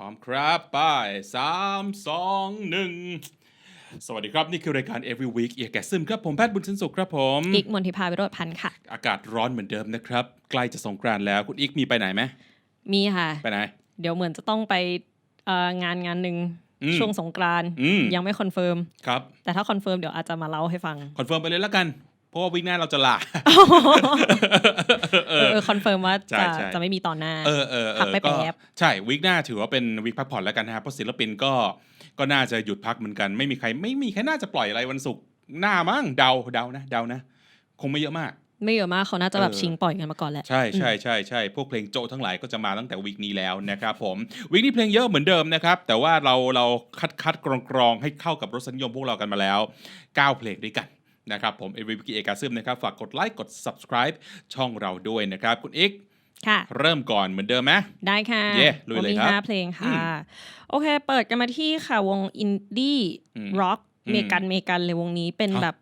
พร้อมครับไป้ายสามสองหนึ่งสวัสดีครับ นี่คือรายการ Every Week เอียแกซึมครับ ผมแพทย์บุญสินสุขครับผมอีกมนทิพาวิโรธพันธ์ค่ะ อากาศร้อนเหมือนเดิมนะครับ ใกล้จะสงกรานต์แล้ว คุณอีกมีไปไหนไหมมีค่ะ ไปไหน เดี๋ยวเหมือนจะต้องไปเอ่องานงานหนึ่งอืมช่วงสงกรานต์อืม ยังไม่คอนเฟิร์มครับ แต่ถ้าคอนเฟิร์มเดี๋ยวอาจจะมาเล่าให้ฟัง คอนเฟิร์มไปเลยแล้วกันเพ ราะว่าวิกหน้าเราจะลาเออเออคอนเฟิร์มว่าใช่จะใช่จะไม่มีตอนหน้าเออเออเอพักอไปก็แป๊บใช่วีคหน้าถือว่าเป็นวีคพักผ่อนแล้วกันนะครับเพราะศิลปินก็ก็น่าจะหยุดพักเหมือนกันไม่มีใครไม่มีใครน่าจะปล่อยอะไรวันศุกร์หน้ามั้งเดาเดานะเดานะ คงไม่เยอะมาก ไม่เยอะมากเขาน่าจะแบบเออชิงปล่อยกันมาก่อนแหละ ใช่ใช่ใช่ใช่พวกเพลงโจทั้งหลายก็จะมาตั้งแต่วีคนี้แล้วนะครับผมวีคนี้เพลงเยอะเหมือนเดิมนะครับ แต่ว่าเราเราคัดคัดกรองกรองให้เข้ากับรสนิยมพวกเรากันมาแล้ว 9 เพลงด้วยกัน นะครับผมเอวิกิเอกาซึมนะครับฝากกดไลค์กด subscribe ช่องเราด้วยนะครับ คุณอีกค่ะ เริ่มก่อนเหมือนเดิมไหมได้ค่ะเย้ลุยเลยวันนี้ครับห้าเพลงอืค่ะมโอเค เปิดกันมาที่ค่ะวงอินดี้อืมร็อกอืมเมกันเมกันเลยวงนี้เป็นครับแบบ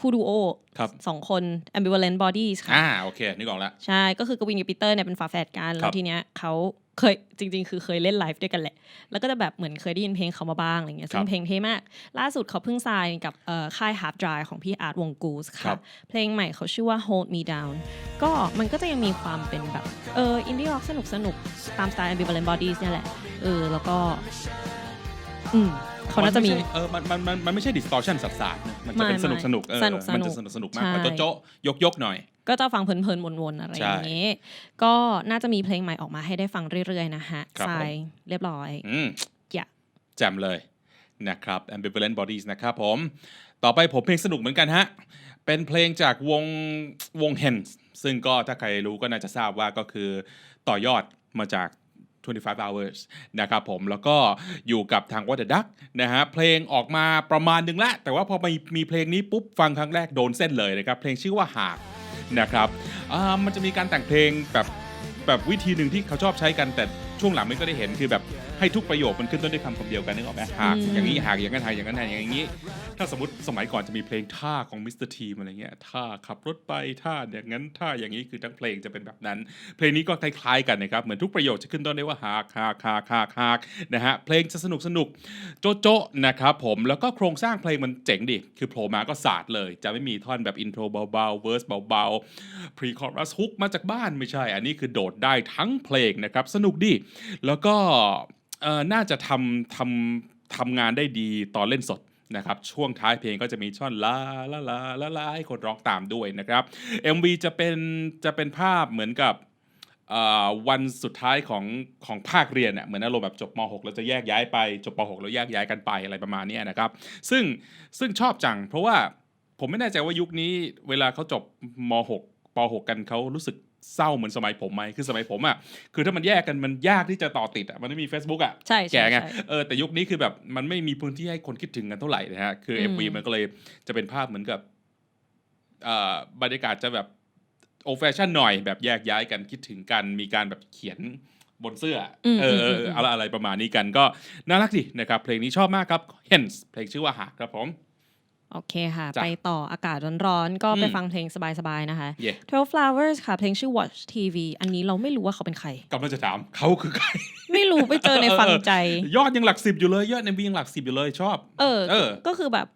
คู่ดูโอครับสองคน ambivalent bodies ค่ะอ่าโอเค นึกออกแล้ว ใช่ ก็คือกวินกับปีเตอร์เนี่ยเป็นฝาแฝดกันครัแล้บวทีเนี้ยเขา เคยจริง ๆ คือเคยเล่นไลฟ์ด้วยกันแหละ แล้วก็จะแบบเหมือนเคยได้ยินเพลงเขามาบ้างอะไรเงี้ยซึ่คงรับเพลงเท่มาก ล่าสุดเขาเพิ่งซายกับเอ่อค่าย Half Dry ของพี่อาร์ตวงกูสครัค่ะบเพลงใหม่เขาชื่อว่า Hold Me Down ก็มันก็จะยังมีความเป็นแบบเอออินดี้ร็อกสนุกสนุกๆตามสไตล์ Ambivalent Bodies เนี่ยแหละ เออ แล้วก็ อืมเขาน่าจะมีนไใช่เออมันมันมันมันไม่ใช่ distortion สัสๆนะมันจะเป็นไม่สนุกสนุกเออสนุกสนุกมันจะสนุกสนุกมากใช่มันโจ๊ะๆยกยกๆหน่อย ก็จะฟังเพลินๆวนๆอะไรอย่างเงี้ยก็น่าจะมีเพลงใหม่ออกมาให้ได้ฟังเรื่อยๆนะฮะครับทผมรายเรียบร้อยอืมอย่าแจมเลยนะครับ ambivalent bodies นะครับผม ต่อไปผมเพลงสนุกเหมือนกันฮะ เป็นเพลงจากวงวง Hens ซึ่งก็ถ้าใครรู้ก็น่าจะทราบว่าก็คือต่อยอดมาจาก25 hours นะครับผมแล้วก็อยู่กับทาง What the Duck นะฮะเพลงออกมาประมาณหนึงแล้วแต่ว่าพอมีมีเพลงนี้ปุ๊บฟังครั้งแรกโดนเส้นเลยนะครับ เพลงชื่อว่าหาก นะครับอ่ามันจะมีการแต่งเพลงแบบแบบวิธีหนึ่งที่เขาชอบใช้กันแต่ ช่วงหลังไม่ก็ได้เห็นคือแบบให้ทุกประโยคมันขึ้นต้นด้วยคำคำเดียวกันนึกออกไหมหากอืมอย่างนี้หากอย่างนั้นหากอย่างนั้นหากอย่างนี้ ถ้าสมมติสมัยก่อนจะมีเพลงท่าของมิสเตอร์ทีมอะไรเงี้ยท่าขับรถไปท่าอย่างนั้นท่าอย่างนี้คือทั้งเพลงจะเป็นแบบนั้น เพลงนี้ก็คล้ายๆกันนะครับเหมือนทุกประโยคจะขึ้นต้นด้วยว่าหากหากหากหากหากนะฮะเพลงจะสนุกสนุกโจ๊ะโจ๊ะนะครับผมแล้วก็โครงสร้างเพลงมันเจ๋งดิคือโผล่มาก็ศาสตร์เลย จะไม่มีท่อนแบบอินโทรเบาๆเวอร์สเบาๆพรีคอรัสฮุกมาจากบ้านไม่ใช่ อันนี้คือโดดได้ทั้งเพลงนะครับสนุกดิแล้วก็น่าจะทำทำทำงานได้ดีตอนเล่นสดนะครับช่วงท้ายเพลงก็จะมีช่อนลาลาลาลาลาให้คนร้องตามด้วยนะครับ MV จะเป็นจะเป็นภาพเหมือนกับวันสุดท้ายของของภาคเรียนน่ะเหมือนอารมณ์แบบจบม .6 แล้วจะแยกย้ายไปจบป .6 แล้วแยกย้ายกันไปอะไรประมาณนี้นะครับ ซึ่งซึ่งชอบจัง เพราะว่าผมไม่แน่ใจว่ายุคนี้เวลาเขาจบม .6 ป .6 กันเขารู้สึก เศร้าเหมือนสมัยผมไหมคือสมัยผมอะคือถ้ามันแยกกันมันยากที่จะต่อติดอะมันไม่มี Facebook อะใช่แกใช่ไงใช่เออแต่ยุคนี้คือแบบมันไม่มีพื้นที่ให้คนคิดถึงกันเท่าไหร่นะฮะคืออืม MV มันก็เลยจะเป็นภาพเหมือนกับเอ่อบรรยากาศจะแบบโอแฟชั่นหน่อยแบบแยกย้ายกันคิดถึงกัน มีการแบบเขียนบนเสื้ออมเออเออมเออมอะไรอะไรประมาณนี้กันก็น่ารักดีนะครับ เพลงนี้ชอบมากครับ Hence เพลงชื่อว่าหากครับผม โอเคค่ะจ้ะไปต่ออากาศร้อนๆ ก็ไปอืมฟังเพลงสบายๆ นะคะเย่12 flowers ค่ะ เพลงชื่อ watch tv อันนี้เราไม่รู้ว่าเขาเป็นใครกำลังจะถามเขาคือใคร ไม่รู้ไปเจอในฟังใจ ยอดยังหลักสิบอยู่เลย ยอดในวียังหลักสิบอยู่เลยชอบ เออเออก็คือแบบ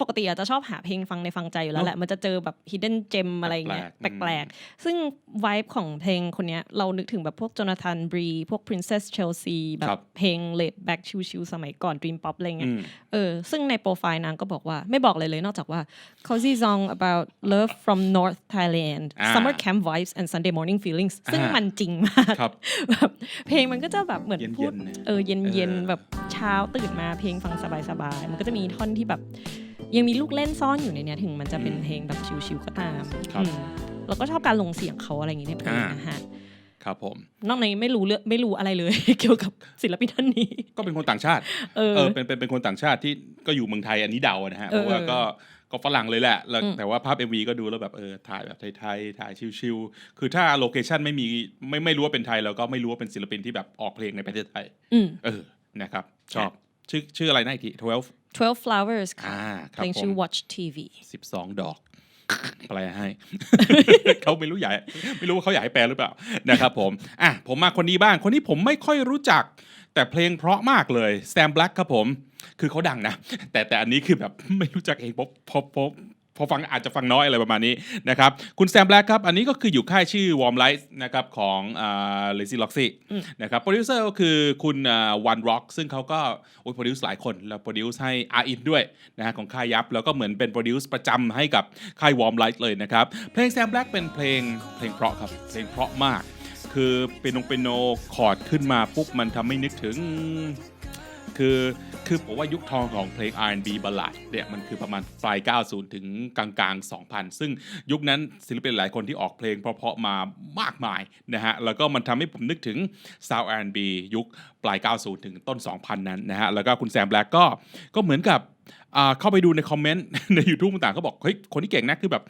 ปกติอาจจะชอบหาเพลงฟังในฟังใจอยู่แล้วแหละ มันจะเจอแบบ hidden gem อะไรอย่างเงี้ยแปลกๆแปลกๆ ซึ่ง vibe ของเพลงคนเนี้ย เรานึกถึงแบบพวก Jonathan Bree พวก Princess Chelsea แบครับบเพลง laid back ชิวๆสมัยก่อน dream pop อะไรเงี้อืยมเออซึ่งในโปรไฟล์นางก็บอกว่าไม่บอกเลยเลยนอกจากว่า cozy song about love from North Thailand อ่า summer camp vibes and Sunday morning feelings ซึ่งอ่ามัมันจริงมากครับแบบเพลงมันก็จะแบบเหมือนเย็นๆพูดนะเออเย็นเย็นเออแบบเช้าตื่นมาเพลงฟังสบายๆมันก็จะมีท่อนที่แบบ ยังมีลูกเล่นซ่อนอยู่ในเนี้ยถึงมันจะเป็นเพลงแบบชิวๆก็ตามครับอืมแล้วก็ชอบการลงเสียงเขาอะไรอย่างงี้ในเพลงอ่านนะฮะครับผม นอกจากนี้ไม่รู้เรื่องไม่รู้อะไรเลย เกี่ยวกับศิลปินท่านนี้ ก็เป็นคนต่างชาติ เออเออเป็นเป็นเป็นคนต่างชาติที่ก็อยู่เมืองไทยอันนี้เดานะฮะเอเพอราะว่าก็ก็ฝรั่งเลยแหละแล้วอืมแต่ว่าภาพ MV ก็ดูแล้วแบบเออถ่ายแบบไทยๆ ถ่ายชิวๆ คือถ้าโลเคชันไม่มีไม่ไม่รู้ว่าเป็นไทยแล้วก็ไม่รู้ว่าเป็นศิลปินที่แบบออกเพลงในประเทศไทยอืมเออ นะครับ ชอบ ชื่อชื่ออะไรนะอีกที12 12 flowers ค่ะอ่าคเพ Ah, รับลงผชื่อม watch tv 12 ดอก แปลให้ เขาไม่รู้อยากไม่รู้ว่าเขาอยากให้แปลหรือเปล่านะครับผมอะผมมาคนนี้บ้าง คนนี้ผมไม่ค่อยรู้จัก แต่เพลงเพราะมากเลย Sam Black ครับผม คือเขาดังนะ แต่แต่อันนี้คือแบบ ไม่รู้จักเองเพราะเพราะเพราะ พอฟังอาจจะฟังน้อยอะไรประมาณนี้นะครับ คุณแซมแบล็กครับ อันนี้ก็คืออยู่ค่ายชื่อ Warm Lights นะครับของอ่า Lazy Loxy อืมนะครับโปรดิวเซอร์ก็คือคุณวันร็อกซึ่งเขาก็โอ้ยโปรดิวซ์หลายคน แล้วโปรดิวซ์ให้ R in ด้วยนะฮะของค่ายยับ แล้วก็เหมือนเป็นโปรดิวซ์ประจำให้กับค่าย Warm Lights เลยนะครับ เพลงแซมแบล็กเป็นเพลงเพลงเพราะครับ เพลงเพราะมาก คือเป็นนงเป็นโนคอร์ดขึ้นมาปุ๊บมันทำให้นึกถึง คือคือผมว่ายุคทองของเพลง R&B บัลลาดเนี่ยมันคือประมาณปลาย 90 ถึงกลางกลาง2000 ซึ่งยุคนั้นศิลปินหลายคนที่ออกเพลงเพราะๆมามากมายนะฮะแล้วก็มันทำให้ผมนึกถึง Sound R&B ยุคปลาย 90 ถึงต้น 2000 นั้นนะฮะแล้วก็คุณแซมแบล็กก็ก็เหมือนกับอ่าเข้าไปดูในคอมเมนต์ใน YouTube ต่างๆเขาบอกเฮ้ยคนที่เก่งนะคือแบบ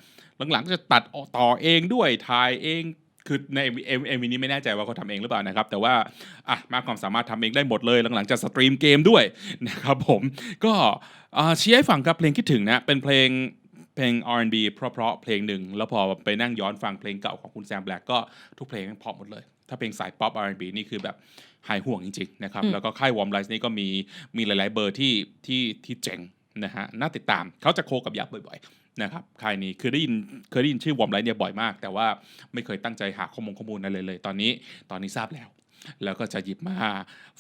หลังๆก็จะตัดต่อเองด้วยถ่ายเอง คือในเอ็มเอ็มวีนี้ไม่แน่ใจว่าเขาทำเองหรือเปล่านะครับ แต่ว่าอะมากความสามารถทำเองได้หมดเลย หลังๆจะสตรีมเกมด้วยนะครับผมก็อ่าเชียร์ให้ฟังครับเพลงคิดถึงนะ เป็นเพลงเพลง R&B เพราะๆเพลงหนึ่ง แล้วพอไปนั่งย้อนฟังเพลงเก่าของคุณแซมแบล็กก็ทุกเพลงเพราะหมดเลย ถ้าเพลงสายป๊อป R&B นี่คือแบบหายห่วงจริงๆนะครับอืมแล้วก็ค่ายวอร์มไลท์นี่ก็มีมีหลายๆเบอร์ที่ที่ที่เจ๋งนะฮะน่าติดตามเขาจะโคกับยับบ่อยๆ นะครับค่ายนี้คือได้ยินเคยได้ยินชื่อวอร์มไลท์เนี่ยบ่อยมาก แต่ว่าไม่เคยตั้งใจหาข้อมูลข้อมูลอะไรเลย ตอนนี้ตอนนี้ทราบแล้ว แล้วก็จะหยิบมา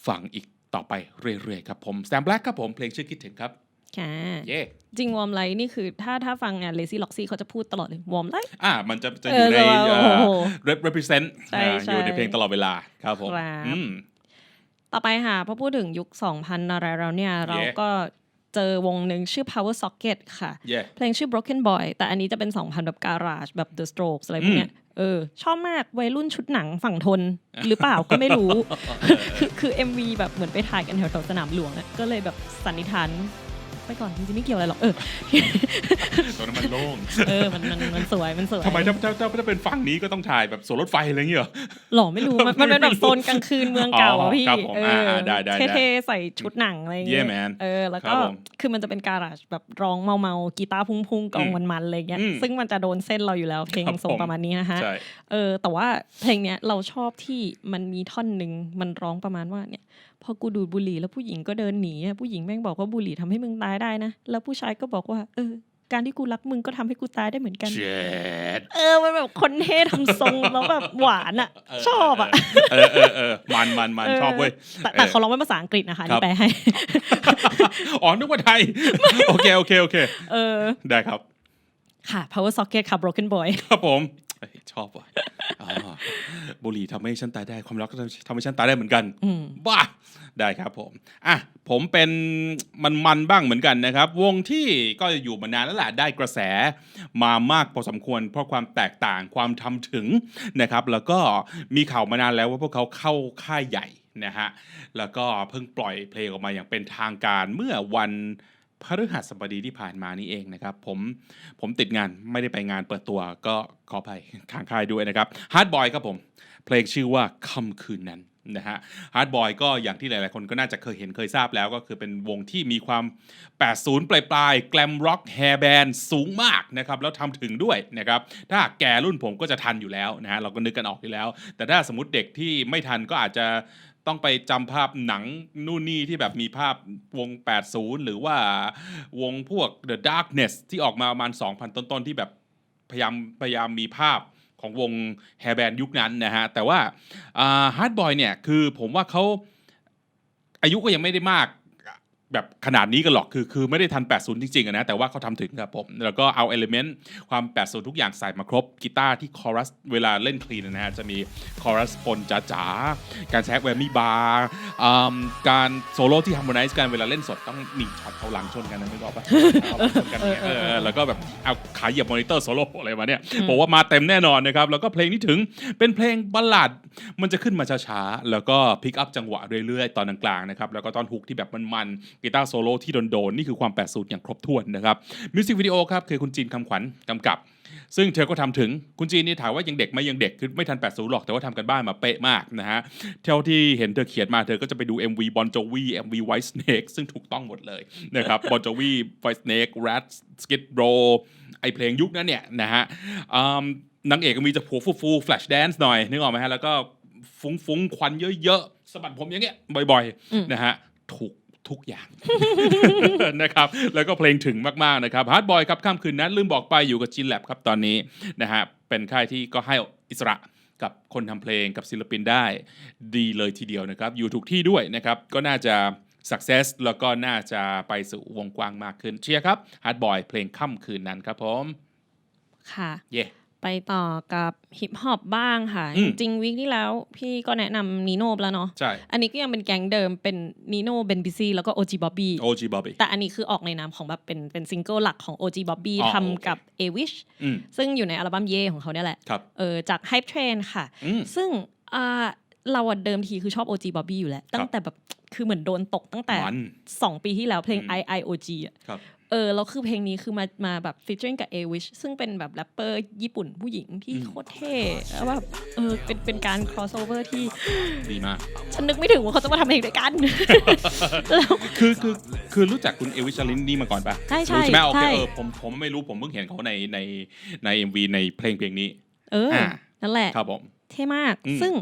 ฟังอีกต่อไปเรื่อยๆครับผมแซมแบล็กครับผมเพลงชื่อคิดถึงครับค่ะเย่จริงวอร์มไลท์นี่คือถ้าถ้าฟังงาน Lazy Loxy เขาจะพูดตลอดเลยวอร์มไลท์อ่ามันจะจะอยู่ในเออเอ่โอ้อโห rep- represent ใช่อ่าใช่อยู่ในเพลงตลอดเวลาครับผมครับอืมต่อไปค่ะพอพูดถึงยุค 2000 อะไรแล้วเนี่ย เราก็ เจอวงหนึ่งชื่อ Power Socket ค่ะเย่เพลงชื่อ Broken Boy แต่อันนี้จะเป็น 2000 แบบการา e แบบ The Strokes อะไรพวกเนี้ยเออชอบมากวัยรุ่นชุดหนังฝั่งทนหรือเปล่าก็ไม่รู้ คือคือ MV แบบเหมือนไปถ่ายกันแถวๆสนามหลวงอะก็เลยแบบสันนิษฐาน ไปก่อนจริงๆไม่เกี่ยวอะไรหรอกเออตอนนั้นมันโล่งเออมันมันมันสวยมันสวยทำไมถ้าถ้าถ้าถ้าเป็นฝั่งนี้ก็ต้องถ่ายแบบสวนรถไฟอะไรอย่างเงี้ยเหรอ หรอไม่รู้มันมันเป็นแบบโซนกลางคืนเมืองเก่าอ๋ออะพี่ครับผมเออ่าออ่าได้ได้ได้เท่ๆใส่ชุดหนังอะไรอย่างเงี้ย Yeah, man เออแล้วครัก็บผมคือมันจะเป็นการาจแบบร้องเมาๆกีตาร์พุ่งๆกลองมันๆอะไรเงี้ยอืมซึ่งมันจะโดนเส้นเราอยู่แล้วเพลงครับทรงผม ประมาณนี้นะฮะ ใช่ เออแต่ว่าเพลงเนี้ยเราชอบที่มันมีท่อนหนึ่งมันร้องประมาณว่าเนี่ย พอกูดูดบุหรี่แล้วผู้หญิงก็เดินหนีอะผู้หญิงแม่งบอกว่าบุหรี่ทำให้มึงตายได้นะ แล้วผู้ชายก็บอกว่า เออ การที่กูรักมึงก็ทำให้กูตายได้เหมือนกันเจ็ดเออ มันแบบคนเท่ทำทรงแล้วแบบหวานอะ ชอบอะ เออเออเออมันมันมันชอบเว้ย แต่แต่เออเขาร้องเป็นภาษาอังกฤษนะคะครับนี่แปลให้ อ๋อ นึกว่าไทย โอเค โอเค โอเค เออ ได้ครับค่ะ power socket ค่ะ broken boy ครับผม เอ้ยชอบว่ะอ่าบุหรี่ทำให้ฉันตายได้ความรักก็ทำให้ฉันตายได้เหมือนกันอืมบ้าได้ครับผมอะผมเป็นมันมันๆบ้างเหมือนกันนะครับ วงที่ก็อยู่มานานแล้วแหละได้กระแสมามากพอสมควร เพราะความแตกต่างความทำถึงนะครับ แล้วก็มีข่าวมานานแล้วว่าพวกเขาเข้าค่ายใหญ่นะฮะแล้วก็เพิ่งปล่อยเพลงออกมาอย่างเป็นทางการเมื่อวัน พฤหัสบดีที่ผ่านมานี้เองนะครับผมผมติดงานไม่ได้ไปงานเปิดตัวก็ขออภัยข้างค่ายด้วยนะครับ Hard Boy ครับผม เพลงชื่อว่าค่ำคืนนั้นนะฮะ Hard Boy ก็อย่างที่หลาย ๆ คนก็น่าจะเคยเห็นเคยทราบแล้วก็คือเป็นวงที่มีความ 80 ปลายปลายแกลมร็อกแฮร์แบนสูงมากนะครับ แล้วทำถึงด้วยนะครับ ถ้าแก่รุ่นผมก็จะทันอยู่แล้วนะฮะเราก็นึกกันออกอยู่แล้ว แต่ถ้าสมมติเด็กที่ไม่ทันก็อาจจะ ต้องไปจำภาพหนังนู่นนี่ที่แบบมีภาพวง 80 หรือว่าวงพวก The Darkness ที่ออกมาประมาณ 2,000 ต้นๆ ที่แบบพยายามพยายามมีภาพของวงแฮร์แบนยุคนั้นนะฮะ แต่ว่าฮาร์ดบอยเนี่ย คือผมว่าเขาอายุก็ยังไม่ได้มาก แบบขนาดนี้กันหรอกคือคือไม่ได้ทัน 80 จริงๆอะนะแต่ว่าเขาทำถึงครับผมแล้วก็เอาเอลิเมนต์ความ 80 ทุกอย่างใส่มาครบกีตาร์ที่คอรัสเวลาเล่นคลีนนะฮะจะมีคอรัสปนจ๋าๆ การแซกแวมมี่บาร์การโซโล่ที่ฮาร์โมไนซ์กันเวลาเล่นสดต้องมีช็อตเขาหลังชนกันนะไม่รู้ปะเอาหลังชนกันเนี่ยเออแล้วก็แบบเอาขาเหยียบมอนิเตอร์โซโล่อะไรมาเนี่ยอืมบอกว่ามาเต็มแน่นอนนะครับแล้วก็เพลงนี้ถึงเป็นเพลงบัลลาดมันจะขึ้นมาช้าๆแล้วก็พิกอัพจังหวะเรื่อยๆ ตอนกลางๆนะครับแล้วก็ตอนฮุกที่แบบมันๆกีตาร์โซโล่ที่โดนๆนี่คือความ 80 อย่างครบถ้วนนะครับมิวสิกวิดีโอครับคือคุณจีนคำขวัญกำกับ ซึ่งเธอก็ทำถึงคุณจีนนี่ถามว่ายังเด็กไหมยังเด็กคือไม่ทัน 80 หรอกแต่ว่าทำกันบ้านมาเป๊ะมากนะฮะเท่าที่เห็นเธอเขียนมาเธอก็จะไปดู MV Bon Jovi MV White Snake ซึ่งถูกต้องหมดเลยนะครับ Bon Jovi White Snake Rat Skid Row ไอเพลงยุคนั้นเนี่ยนะฮะอืมนางเอกมีจะผัวฟูฟู Flash Dance หน่อยนึกออกไหมฮะแล้วก็ฟุ้งๆควันเยอะๆสะบัดผมอย่างเงี้ยบ่อยๆนะฮะถูก ทุกอย่างนะครับแล้วก็เพลงถึงมากๆนะครับฮาร์ดบอยครับค่ำคืนนั้น ลืมบอกไปอยู่กับจีนแลบครับตอนนี้นะฮะเป็นค่ายที่ก็ให้อิสระกับคนทำเพลงกับศิลปินได้ดีเลยทีเดียวนะครับ อยู่ถูกที่ด้วยนะครับ ก็น่าจะ success แล้วก็น่าจะไปสู่วงกว้างมากขึ้นเชียร์ครับฮาร์ดบอยเพลงค่ำคืนนั้นครับผม ค่ะ เย่ ไปต่อกับฮิปฮอปบ้างค่ะ อืจม ริงๆวีคที่แล้วพี่ก็แนะนำนีโน่ไปแล้วเนาะใช่ อันนี้ก็ยังเป็นแก๊งเดิมเป็นนีโน่เบนบิซีแล้วก็โอจีบ๊อบบี้ OG Bobby แต่อันนี้คือออกในนามของแบบเป็นเป็นซิงเกิลหลักของ OG Bobby อ๋อโอเคทำกับ a w i s h อืมซึ่งอยู่ในอัลบั้มเย่ของเขาเนี่ยแหละครับ เออจาก Hype Train ค่ะ อืม ซึ่งอ่าเราอะเดิมทีคือชอบ OG Bobby อยู่แล้ว ตั้งแต่แบบคือเหมือนโดนตกตั้งแต่ มัน 2 ปีที่แล้วเพลงอืม I I O G อะครับ เออแล้วคือเพลงนี้คือมามาแบบฟีเจอริงกับ a w i s h ซึ่งเป็นแบบแรปเปอร์ญี่ปุ่นผู้หญิงที่อืมโคตรเท่แล้วแบบเออเป็นเป็นการ crossover ที่ดีมาก ฉันนึกไม่ถึงว่าเขาจะมาทำเพลงด้วยกันแล้วคือคือคือรู้จักคุณเอวิชลินนี่มาก่อนปะใช่ใช่รู้ใช่ไหมโอเคใช่เออผมผมไม่รู้ผมเพิ่งเห็นเขาในในในเอ็มวีในเพลงเพลงนี้ เอออ่านั่นแหละครับผมเท่มากอืมซึ่ง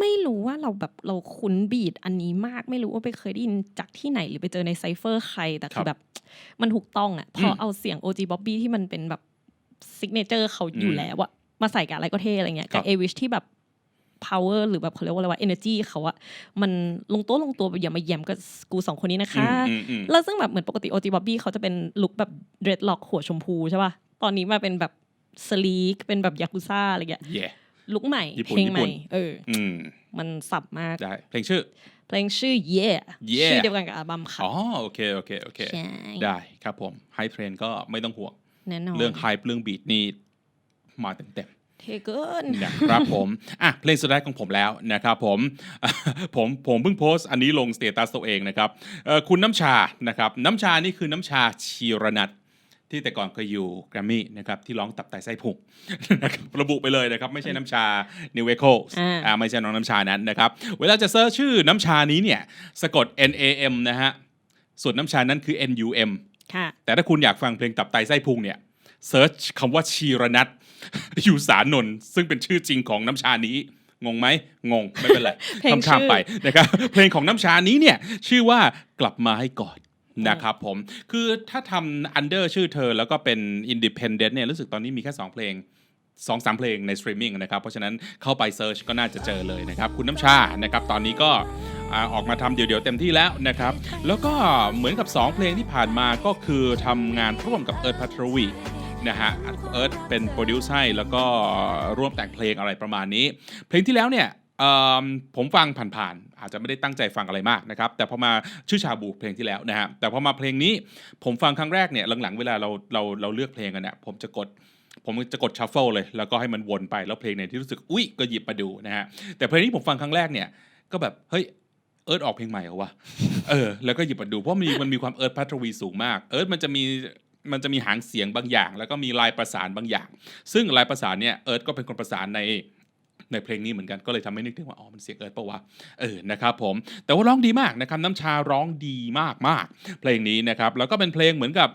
ไม่รู้ว่าเราแบบเราคุ้นบีดอันนี้มาก ไม่รู้ว่าไปเคยได้ยินจากที่ไหนหรือไปเจอในไซเฟอร์ใครแต่คือแบบมันถูกต้องอะพอเอาเสียง OG Bobby ที่มันเป็นแบบซิกเนเจอร์เขาอยู่แล้วอะมาใส่กับอะไรก็เท่อะไรเงี้ยกับเอวิชที่แบบ power หรือแบบเขาเรียกว่าอะไรว่า energy เขาอะมันลงตัวลงตัวแบบอย่ามาแย้มกับกูสองคนนี้นะคะอืมอืมแล้วซึ่งแบบเหมือนปกติ OG Bobby เขาจะเป็นลุคแบบ dreadlock หัวชมพูใช่ป่ะ ตอนนี้มาเป็นแบบสลีกเป็นแบบยากุซ่าอะไรเงี้ยเย่ ลุคใหม่ญี่ปุ่นเพลงใหญี่ม่ปุ่นเอออืมมันสับมากได้เพลงชื่อ เพลงชื่อ Yeah Yeah ชื่อเดียวกันกับอัลบั้มค่ะอ๋อโอเคโอเคโอเคใช่ได้ครับผมไฮเทรนก็ไม่ต้องห่วงแน่นอนเรื่องไฮเรื่องบีทนี่มาเต็มเต็มๆเทเกินนะครับผมอะเพลงสุดท้ายของผมแล้วนะครับผมผมผมเพิ่งโพสต์อันนี้ลงสเตตัสตัวเองนะครับเอ่อคุณน้ำชานะครับน้ำชานี่คือน้ำชาชีรนัท ที่แต่ก่อนเคยอยู่แกรมมี่นะครับที่ร้องตับไตไส้พุงนะครับระบุไปเลยนะครับ ไม่ใช่น้ำชา New w e c o อ่าอ่าไม่ใช่น้องน้ำชานั้นนะครับ เวลาจะเซิร์ชชื่อน้ำชานี้เนี่ยสะกด N A M นะฮะส่วนน้ำชานั้นคือ N U M ค่ะแต่ถ้าคุณอยากฟังเพลงตับไตไส้พุงเนี่ยเซิร์ชคำว่าชีรนัทอยู่สารนนท์ซึ่งเป็นชื่อจริงของน้ำชานี้งงไหมงง ไม่เป็นไรเพลงข้ามชื่อๆไปนะครับเพลงของน้ำชานี้เนี่ยชื่อว่ากลับมาให้กอด นะครับผม คือถ้าทำอันเดอร์ชื่อเธอ แล้วก็เป็นอินดิเพนเดนต์เนี่ยรู้สึกตอนนี้มีแค่ 2 เพลงสองสามเพลงในสตรีมมิ่งนะครับ เพราะฉะนั้นเข้าไปเซิร์ชก็น่าจะเจอเลยนะครับ คุณน้ำชานะครับ ตอนนี้ก็ออกมาทำเดี่ยวๆเต็มที่แล้วนะครับ แล้วก็เหมือนกับ 2 เพลงที่ผ่านมาก็คือทำงานร่วมกับเอิร์ธพัทรวีนะฮะเอิร์ธเป็นโปรดิวซ์ให้แล้วก็ร่วมแต่งเพลงอะไรประมาณนี้ เพลงที่แล้วเนี่ย ผมฟังผ่านๆอาจจะไม่ได้ตั้งใจฟังอะไรมากนะครับ แต่พอมาชื่อชาบูเพลงที่แล้วนะฮะแต่พอมาเพลงนี้ผมฟังครั้งแรกเนี่ยหลังๆเวลาเราเราเราเลือกเพลงกันเนี่ยผมจะกดผมจะกดชัฟเฟิลเลย แล้วก็ให้มันวนไปแล้วเพลงไหนที่รู้สึกอุ้ยก็หยิบมาดูนะฮะแต่เพลงนี้ผมฟังครั้งแรกเนี่ยก็แบบเฮ้ยเอิร์ธออกเพลงใหม่เหรอวะเออแล้วก็หยิบมาดูเพราะมันมีมันมีความเอิร์ธพัทรวีสูงมากเอิร์ธมันจะมีมันจะมีหางเสียงบางอย่าง แล้วก็มีลายประสานบางอย่าง ซึ่งลายประสานเนี่ยเอิร์ธก็เป็นคนประสานใน ในเพลงนี้เหมือนกันก็เลยทำให้นึกถึงว่าอ๋อมันเสียงเอิร์ธปะวะเออนะครับผมแต่ว่าร้องดีมากนะครับน้ำชาร้องดีมากมากเพลงนี้นะครับแล้วก็เป็นเพลงเหมือนกับ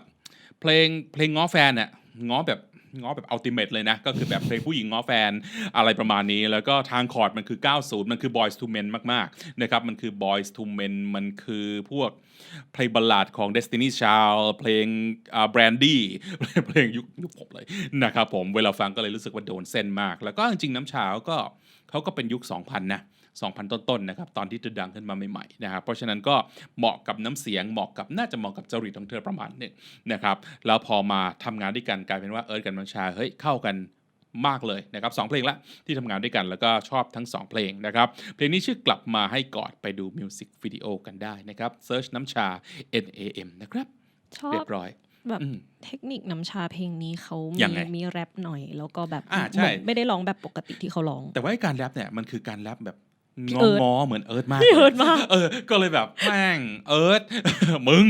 เพลงเพลงง้อแฟนน่ะง้อแบบ ง้อแบบอัลติเมทเลยนะ ก็คือแบบเพลงผู้หญิงง้อแฟนอะไรประมาณนี้ แล้วก็ทางคอร์ดมันคือ 90 มันคือ Boys to Men มากๆนะครับ มันคือ Boys to Men มันคือพวกเพลงบัลลาดของ Destiny Child เพลงอ่า Brandy เพลงยุคยุคผมเลยนะครับผมเวลาฟังก็เลยรู้สึกว่าโดนเส้นมาก แล้วก็จริงๆน้ำชาก็เขาก็เป็นยุค 2000 นะ 2,000 ต้นๆนะครับตอนที่เธอดังขึ้นมาใหม่ๆนะครับเพราะฉะนั้นก็เหมาะกับน้ำเสียงเหมาะกับน่าจะเหมาะกับจริตของเธอประมาณหนึงนะครับแล้วพอมาทำงานด้วยกันกลายเป็นว่าเอิร์ธกับน้ำชาเฮ้ยเข้ากันมากเลยนะครับสองเพลงละที่ทำงานด้วยกันแล้วก็ชอบทั้งสองเพลงนะครับ เพลงนี้ชื่อกลับมาให้กอดไปดูมิวสิกวิดีโอกันได้นะครับเซิร์ชน้ำชา N A M นะครับ ชอเรีบยบร้อยแบบอืมเทคนิคน้ำชาเพลงนี้เขายัมีงไงมีแรปหน่อย แล้วก็แบบอ่าใช่เหมือนไม่ได้ร้องแบบปกติที่เขาร้อง แต่ว่าไอ้การแรปเนี่ยมันคือการแรปแบบง พี่อเอิร์ธงอเหมือนเอิร์ธมากพี่เอิร์ธมากเออก็เลยแบบแม่งเอิร์ธมึง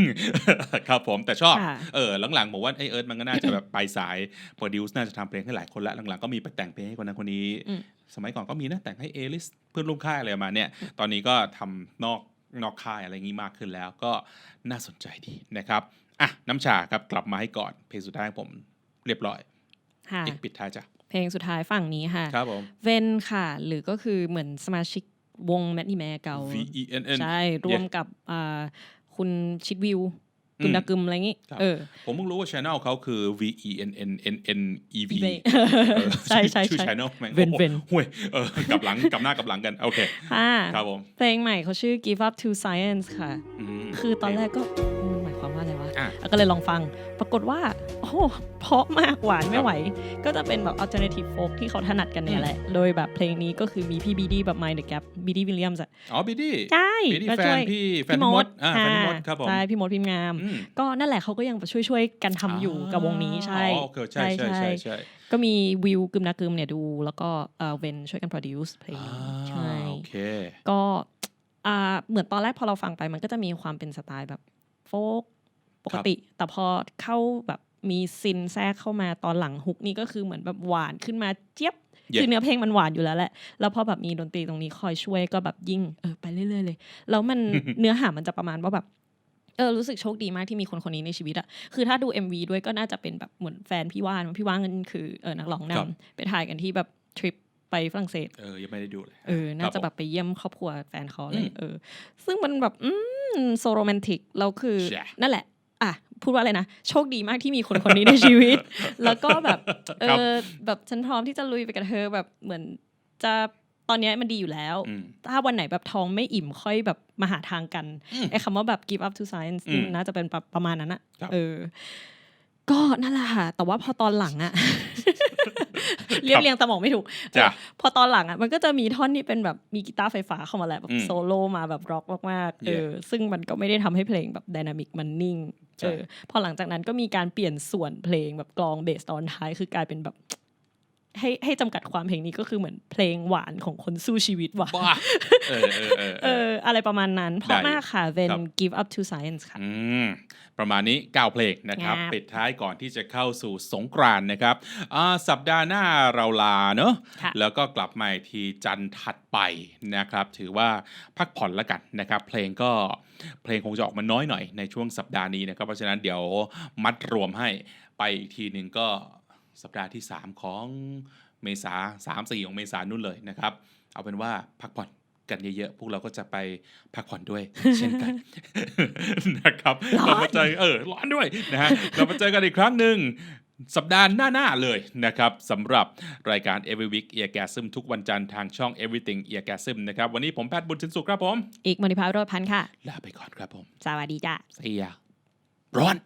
ครับผมแต่ชอบค่ะเออหลังๆบอกว่าไอเอิร์ธมันก็น่าจะแบบไปสายโปรดิวซ์น่าจะทำเพลงให้หลายคนละหลังๆก็มีไปแต่งเพลงให้คนนั้นคนนี้อืมสมัยก่อนก็มีนะแต่งให้เอลิสเพื่อนร่วมค่ายอะไรประมาณเนี่ยตอนนี้ก็ทำนอกนอกค่ายอะไรอย่างนี้มากขึ้นแล้วก็น่าสนใจดีนะครับอะน้ำชาครับกลับมาให้ก่อนเพลงสุดท้ายของผมเรียบร้อยค่ะอีกปิดท้ายจ้ะเพลงสุดท้ายฝั่งนี้ค่ะครับผมเวนค่ะ หรือก็คือเหมือนสมาชิก วงแมทนี่แมเก่า V E N N ใช่ร่วมกับอ่าคุณชิดวิวกุนดากึมอะไรอย่างงี้ครับเออผมเพิ่งรู้ว่าช anel เขาคือ V E N N N N E V อีเบเออใช่ใช่ชื่อใช่ channel แม่งเวนโอ้โหเวนห่วยเออกลับหลังกลับหน้ากลับหลังกัน โอเคค่ะครับผมเพลงใหม่เขาชื่อ Give Up to Science ค่ะมคือตอนแรกก็มันหมายความว่าอะไรวะอะแล้วก็เลยลองฟังปรากฏว่าโอ้โห เพราะมากหวานไม่ไหว ก็จะเป็นแบบ alternative folk ที่เขาถนัดกันเนี่ยแหละ โดยแบบเพลงนี้ก็คือมีพี่บีดีแบบ Mind the Gap บีดีวิลเลียมส์อะอ๋อบีดี้ใช่บีดี้ก็แฟช่นวยพี่แฟนพี่มดอ่าแฟนพี่มดครับผมใช่พี่มดพิมพ์งามอืมก็นั่นแหละเขาก็ยังช่วยช่วยๆกันทำอยู่กับวงนี้ใช่อ๋อโอเคใช่ใช่ใช่ใช่ก็มีวิวกึมนากึมเนี่ยดู แล้วก็เอ่อเวนช่วยกัน produce เพลงอ่านี้ใช่โอเคก็อ่าเหมือนตอนแรกพอเราฟังไปมันก็จะมีความเป็นสไตล์แบบโฟกปกติ แต่พอเข้าแบบ มีซินแทรกเข้ามาตอนหลังฮุกนี่ก็คือเหมือนแบบหวานขึ้นมาเจี๊ยบเย็บคือเนื้อเพลงมันหวานอยู่แล้วแหละ แล้วพอแบบมีดนตรีตรงนี้คอยช่วยก็แบบยิ่งเออไปเรื่อยๆเลย แล้วมันเนื้อหามันจะประมาณว่าแบบเออรู้สึกโชคดีมากที่มีคนคนนี้ในชีวิตอะคือถ้าดู MV ด้วยก็น่าจะเป็นแบบเหมือนแฟนพี่ว่านพี่ว่านนั่นคือเออนักร้องนครับำไปถ่ายกันที่แบบทริปไปฝรั่งเศส เออ ยังไม่ได้ดูเลย เออ น่าครัจะบผมแบบไปเยี่ยมครอบครัวแฟนเขาเลอืยมเออ ซึ่งมันแบบ อืม โซโรแมนติกแล้วคือใช่นั่นแหละอะ พูดว่าอะไรนะ โชคดีมากที่มีคนคนนี้ในชีวิต แล้วก็แบบเอครับอแบบฉันพร้อมที่จะลุยไปกับเธอแบบเหมือนจะตอนเนี้ยมันดีอยู่แล้วอืมถ้าวันไหนแบบท้องไม่อิ่มค่อยแบบมาหาทางกันอืมไอ้คำว่าแบบ give up to science อืมน่าจะเป็นประประมาณนั้นอะครับเออ ก็นั่นแหละค่ะ แต่ว่าพอตอนหลังอะ เรียบเรียงสมองไม่ถูกจ้ะเออพอตอนหลังอะมันก็จะมีท่อนที่เป็นแบบมีกีตาร์ไฟฟ้าเข้ามาแหละแบอืบมโซโล่มาแบบร็อกมากๆเออซึ่งมันก็ไม่ได้ทำให้เพลงแบบดินามิกมันนิ่งใช่เออพอหลังจากนั้นก็มีการเปลี่ยนส่วนเพลงแบบกลองเบสตอนท้ายคือกลายเป็นแบบ ให้ให้จำกัดความเพลงนี้ก็คือเหมือนเพลงหวานของคนสู้ชีวิตว่ะบ้าเออเออเออเอออะไรประมาณนั้นเพราะได้มากค่ะ then ครับ give up to science ค่ะอืมประมาณนี้ 9 เพลงนะครับครับ ปิดท้ายก่อนที่จะเข้าสู่สงกรานต์นะครับอ่าสัปดาห์หน้าเราลาเนอะค่ะแล้วก็กลับมาอีกทีจันทร์ถัดไปนะครับ ถือว่าพักผ่อนแล้วกันนะครับ เพลงก็เพลงคงจะออกมาน้อยหน่อยในช่วงสัปดาห์นี้นะครับเพราะฉะนั้นเดี๋ยวมัดรวมให้ไปอีกทีหนึ่งก็ สัปดาห์ที่ 3 ของเมษาสามสี่ของเมษานู่นเลยนะครับ เอาเป็นว่าพักผ่อนกันเยอะๆ พวกเราก็จะไปพักผ่อนด้วยเช่นกันนะครับร้อนเรามาเจอเออร้อนด้วยนะฮะ เรามาเจอกันอีกครั้งหนึ่งสัปดาห์หน้า ๆ เลยนะครับสำหรับรายการ Every Week Eargasm ทุกวันจันทร์ทางช่อง Everything Eargasm นะครับ วันนี้ผมแพทย์บุญสินสุขครับผม อีกมณิพาโรธพันธ์ค่ะ ลาไปก่อนครับผม สวัสดีจ้า See ya ร้อน